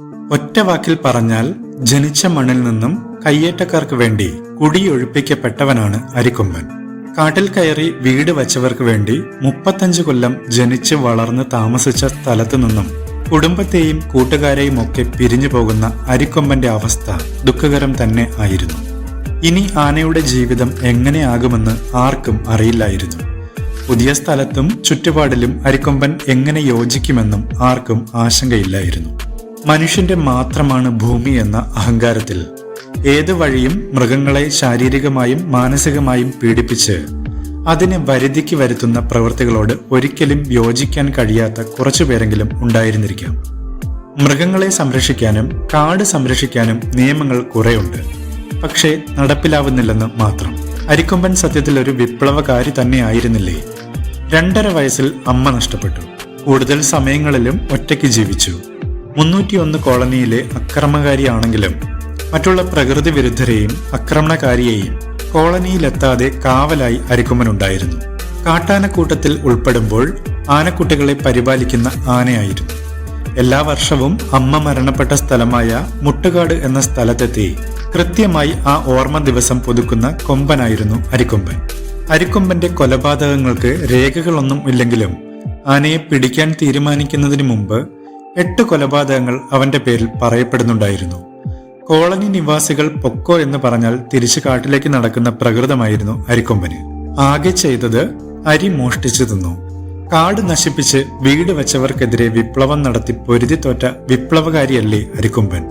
ഒറ്റ വാക്കിൽ പറഞ്ഞാൽ ജനിച്ച മണ്ണിൽ നിന്നും കയ്യേറ്റക്കാർക്ക് വേണ്ടി കുടിയൊഴിപ്പിക്കപ്പെട്ടവനാണ് അരിക്കൊമ്പൻ. കാട്ടിൽ കയറി വീട് വച്ചവർക്ക് വേണ്ടി മുപ്പത്തഞ്ച് കൊല്ലം ജനിച്ച് വളർന്ന് താമസിച്ച സ്ഥലത്തു നിന്നും കുടുംബത്തെയും കൂട്ടുകാരെയും ഒക്കെ പിരിഞ്ഞു പോകുന്ന അരിക്കൊമ്പന്റെ അവസ്ഥ ദുഃഖകരം തന്നെ ആയിരുന്നു. ഇനി ആനയുടെ ജീവിതം എങ്ങനെയാകുമെന്ന് ആർക്കും അറിയില്ലായിരുന്നു. പുതിയ സ്ഥലത്തും ചുറ്റുപാടിലും അരിക്കൊമ്പൻ എങ്ങനെ യോജിക്കുമെന്നും ആർക്കും ആശങ്കയില്ലായിരുന്നു. മനുഷ്യന്റെ മാത്രമാണ് ഭൂമി എന്ന അഹങ്കാരത്തിൽ ഏത് വഴിയും മൃഗങ്ങളെ ശാരീരികമായും മാനസികമായും പീഡിപ്പിച്ച് അതിനെ വരുതിക്ക് വരുത്തുന്ന പ്രവൃത്തികളോട് ഒരിക്കലും യോജിക്കാൻ കഴിയാത്ത കുറച്ചു പേരെങ്കിലും ഉണ്ടായിരുന്നിരിക്കാം. മൃഗങ്ങളെ സംരക്ഷിക്കാനും കാട് സംരക്ഷിക്കാനും നിയമങ്ങൾ കുറെയുണ്ട്. പക്ഷേ നടപ്പിലാവുന്നില്ലെന്ന് മാത്രം. അരിക്കൊമ്പൻ സത്യത്തിൽ ഒരു വിപ്ലവകാരി തന്നെയായിരുന്നില്ലേ രണ്ടര വയസ്സിൽ അമ്മ നഷ്ടപ്പെട്ടു. കൂടുതൽ സമയങ്ങളിലും ഒറ്റയ്ക്ക് ജീവിച്ചു. മുന്നൂറ്റിയൊന്ന് കോളനിയിലെ അക്രമകാരിയാണെങ്കിലും മറ്റുള്ള പ്രകൃതി വിരുദ്ധരെയും ആക്രമണകാരിയെയും കോളനിയിലെത്താതെ കാവലായി അരിക്കൊമ്പനുണ്ടായിരുന്നു കാട്ടാനക്കൂട്ടത്തിൽ ഉൾപ്പെടുമ്പോൾ ആനക്കുട്ടികളെ പരിപാലിക്കുന്ന ആനയായിരുന്നു. എല്ലാ വർഷവും അമ്മ മരണപ്പെട്ട സ്ഥലമായ മുട്ടുകാട് എന്ന സ്ഥലത്തെത്തി കൃത്യമായി ആ ഓർമ്മ ദിവസം പുതുക്കുന്ന കൊമ്പനായിരുന്നു അരിക്കൊമ്പൻ. അരിക്കൊമ്പന്റെ കൊലപാതകങ്ങൾക്ക് രേഖകളൊന്നും ഇല്ലെങ്കിലും ആനയെ പിടിക്കാൻ തീരുമാനിക്കുന്നതിന് മുമ്പ് എട്ട് കൊലപാതകങ്ങൾ അവന്റെ പേരിൽ പറയപ്പെടുന്നുണ്ടായിരുന്നു. കോളനി നിവാസികൾ പൊക്കോ എന്ന് പറഞ്ഞാൽ തിരിച്ചു കാട്ടിലേക്ക് നടക്കുന്ന പ്രകൃതമായിരുന്നു അരിക്കൊമ്പന്. ആകെ ചെയ്തത് അരി മോഷ്ടിച്ചു തിന്നു. കാട് നശിപ്പിച്ച് വീട് വെച്ചവർക്കെതിരെ വിപ്ലവം നടത്തി പൊരുതി തോറ്റ വിപ്ലവകാരിയല്ലേ അരിക്കൊമ്പൻ.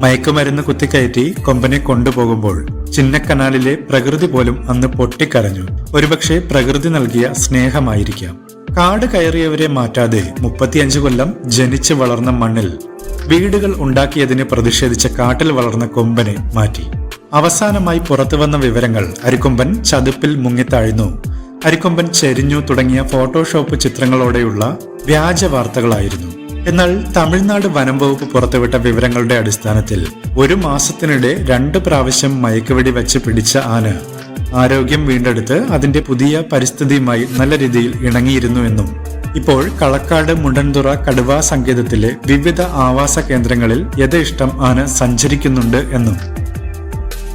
മയക്കുമരുന്ന് കുത്തിക്കയറ്റി കൊമ്പനെ കൊണ്ടുപോകുമ്പോൾ ചിന്നക്കനാലിലെ പ്രകൃതി പോലും അന്ന് പൊട്ടിക്കരഞ്ഞു. ഒരുപക്ഷെ പ്രകൃതി നൽകിയ സ്നേഹമായിരിക്കാം. കാട് കയറിയവരെ മാറ്റാതെ മുപ്പത്തിയഞ്ച് കൊല്ലം ജനിച്ചു വളർന്ന മണ്ണിൽ വീടുകൾ ഉണ്ടാക്കിയതിന് പ്രതിഷേധിച്ച കാട്ടിൽ വളർന്ന കൊമ്പനെ മാറ്റി. അവസാനമായി പുറത്തു വന്ന വിവരങ്ങൾ അരിക്കൊമ്പൻ ചതുപ്പിൽ മുങ്ങിത്താഴ്ന്നു. അരിക്കൊമ്പൻ ചെരിഞ്ഞു തുടങ്ങിയ ഫോട്ടോഷോപ്പ് ചിത്രങ്ങളോടെയുള്ള വ്യാജ വാർത്തകളായിരുന്നു. എന്നാൽ തമിഴ്നാട് വനം വകുപ്പ് പുറത്തുവിട്ട വിവരങ്ങളുടെ അടിസ്ഥാനത്തിൽ ഒരു മാസത്തിനിടെ രണ്ട് പ്രാവശ്യം മയക്കുവെടി വെച്ച് പിടിച്ച ആന ആരോഗ്യം വീണ്ടെടുത്ത് അതിന്റെ പുതിയ പരിസ്ഥിതിയുമായി നല്ല രീതിയിൽ ഇണങ്ങിയിരുന്നു എന്നും. ഇപ്പോൾ കളക്കാട് മുണ്ടൻതുറ കടുവാ സങ്കേതത്തിലെ വിവിധ ആവാസ കേന്ദ്രങ്ങളിൽ യഥേഷ്ടം ആന സഞ്ചരിക്കുന്നുണ്ട് എന്നും.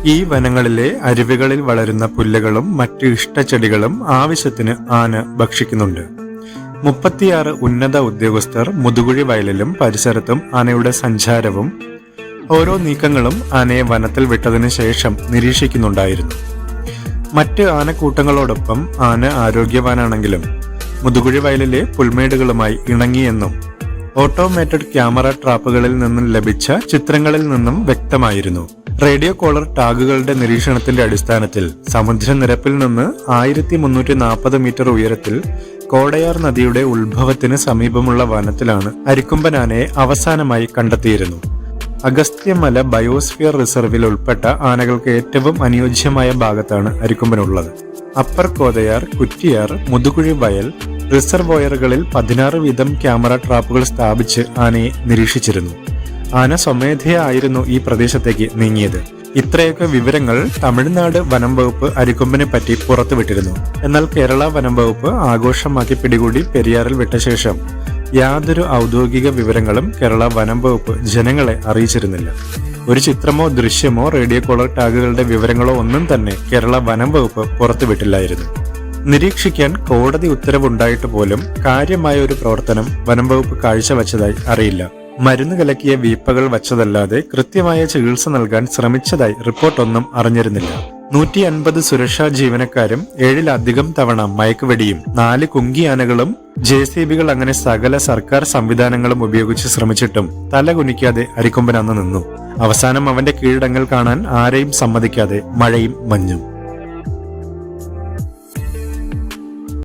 ഈ വനങ്ങളിലെ അരുവികളിൽ വളരുന്ന പുല്ലുകളും മറ്റു ഇഷ്ടച്ചെടികളും ആവശ്യത്തിന് ആന ഭക്ഷിക്കുന്നുണ്ട്. മുപ്പത്തിയാറ് ഉന്നത ഉദ്യോഗസ്ഥർ മുതുകുഴി വയലിലും പരിസരത്തും ആനയുടെ സഞ്ചാരവും ഓരോ നീക്കങ്ങളും ആനയെ വനത്തിൽ വിട്ടതിനു ശേഷം നിരീക്ഷിക്കുന്നുണ്ടായിരുന്നു. മറ്റ് ആനക്കൂട്ടങ്ങളോടൊപ്പം ആന ആരോഗ്യവാനാണെങ്കിലും മുതുകുഴി വയലിലെ പുൽമേടുകളുമായി ഇണങ്ങിയെന്നും ഓട്ടോമേറ്റഡ് ക്യാമറ ട്രാപ്പുകളിൽ നിന്നും ലഭിച്ച ചിത്രങ്ങളിൽ നിന്നും വ്യക്തമായിരുന്നു. റേഡിയോ കോളർ ടാഗുകളുടെ നിരീക്ഷണത്തിന്റെ അടിസ്ഥാനത്തിൽ സമുദ്രനിരപ്പിൽ നിന്ന് ആയിരത്തി മുന്നൂറ്റി നാൽപ്പത് മീറ്റർ ഉയരത്തിൽ കോടയാർ നദിയുടെ ഉത്ഭവത്തിന് സമീപമുള്ള വനത്തിലാണ് അരിക്കുമ്പനാനയെ അവസാനമായി കണ്ടെത്തിയിരുന്നു അഗസ്ത്യമല ബയോസ്ഫിയർ റിസർവിൽ ഉൾപ്പെട്ട ആനകൾക്ക് ഏറ്റവും അനുയോജ്യമായ ഭാഗത്താണ് അരിക്കൊമ്പനുള്ളത്. അപ്പർ കോതയാർ കുറ്റിയാർ മുതുകുഴി വയൽ റിസർവോയറുകളിൽ പതിനാറ് വീതം ക്യാമറ ട്രാപ്പുകൾ സ്ഥാപിച്ച് ആനയെ നിരീക്ഷിച്ചിരുന്നു. ആന സ്വമേധയായിരുന്നു ഈ പ്രദേശത്തേക്ക് നീങ്ങിയത്. ഇത്രയൊക്കെ വിവരങ്ങൾ തമിഴ്നാട് വനം വകുപ്പ് അരിക്കൊമ്പനെ പറ്റി പുറത്തുവിട്ടിരുന്നു. എന്നാൽ കേരള വനം വകുപ്പ് ആഘോഷമാക്കി പിടികൂടി പെരിയാറിൽ വിട്ട ശേഷം യാതൊരു ഔദ്യോഗിക വിവരങ്ങളും കേരള വനം വകുപ്പ് ജനങ്ങളെ അറിയിച്ചിരുന്നില്ല. ഒരു ചിത്രമോ ദൃശ്യമോ റേഡിയോ കോളർ ടാഗുകളുടെ വിവരങ്ങളോ ഒന്നും തന്നെ കേരള വനം വകുപ്പ് പുറത്തുവിട്ടില്ലായിരുന്നു. നിരീക്ഷിക്കാൻ കോടതി ഉത്തരവുണ്ടായിട്ട് പോലും കാര്യമായ ഒരു പ്രവർത്തനം വനം വകുപ്പ് കാഴ്ചവെച്ചതായി അറിയില്ല. മരുന്ന് കലക്കിയ വീപ്പകൾ വച്ചതല്ലാതെ കൃത്യമായ ചികിത്സ നൽകാൻ ശ്രമിച്ചതായി റിപ്പോർട്ടൊന്നും അറിഞ്ഞിരുന്നില്ല. നൂറ്റി അൻപത് സുരക്ഷാ ജീവനക്കാരും ഏഴിലധികം തവണ മയക്കുവെടിയും നാല് കുങ്കിയാനകളും ജെ സി ബികൾ അങ്ങനെ സകല സർക്കാർ സംവിധാനങ്ങളും ഉപയോഗിച്ച് ശ്രമിച്ചിട്ടും തല കുനിക്കാതെ അരിക്കൊമ്പൻ അന്ന് നിന്നു. അവസാനം അവന്റെ കീഴടങ്ങൾ കാണാൻ ആരെയും സമ്മതിക്കാതെ മഴയും മഞ്ഞും.